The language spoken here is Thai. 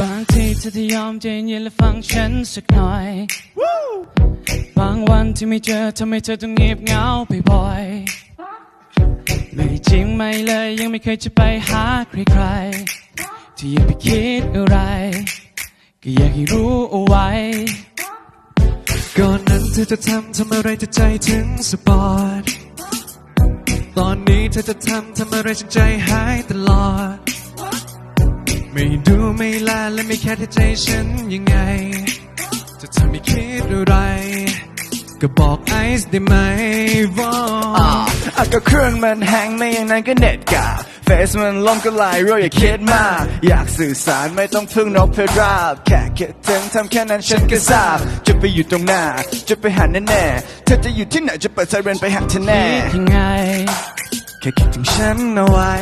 บางทีเธอจะยอมใจเย็นและฟังฉันสักหน่อย บางวันที่ไม่เจอทำให้เธอต้องเงียบเหงาไปบ่อยไม่จริงไม่เลยยังไม่เคยจะไปหาใครๆที่อย่าไปคิดอะไร ก็อยากให้รู้เอาไว้ ก่อนนั้นเธอจะทำทำอะไรที่ใจถึงสปอร์ต ตอนนี้เธอจะทำทำอะไรฉันใจหายตลอด ไม่ดูไม่ลาและไม่แค่ที่ใจฉันยังไง จะทำไม่คิดอะไร ก็บอกไอซ์ได้ไหมวออ่าอะก็เครื่องมันแฮงไม่อย่างนั้นก็เน็ตกาเฟซมันล่มก็ไลน์รัวอย่าคิดมาก อยากสื่อสารไม่ต้องพึ่งนกเพราบ แค่คิดถึงทำแค่นั้นฉันก็ทราบ จะไปอยู่ตรงหน้า จะไปหาแน่แน่ๆเธอจะอยู่ที่ไหนจะเปิดไซเรนไปหาเธอแน่ยังไง แค่คิดถึงฉันเอาไว้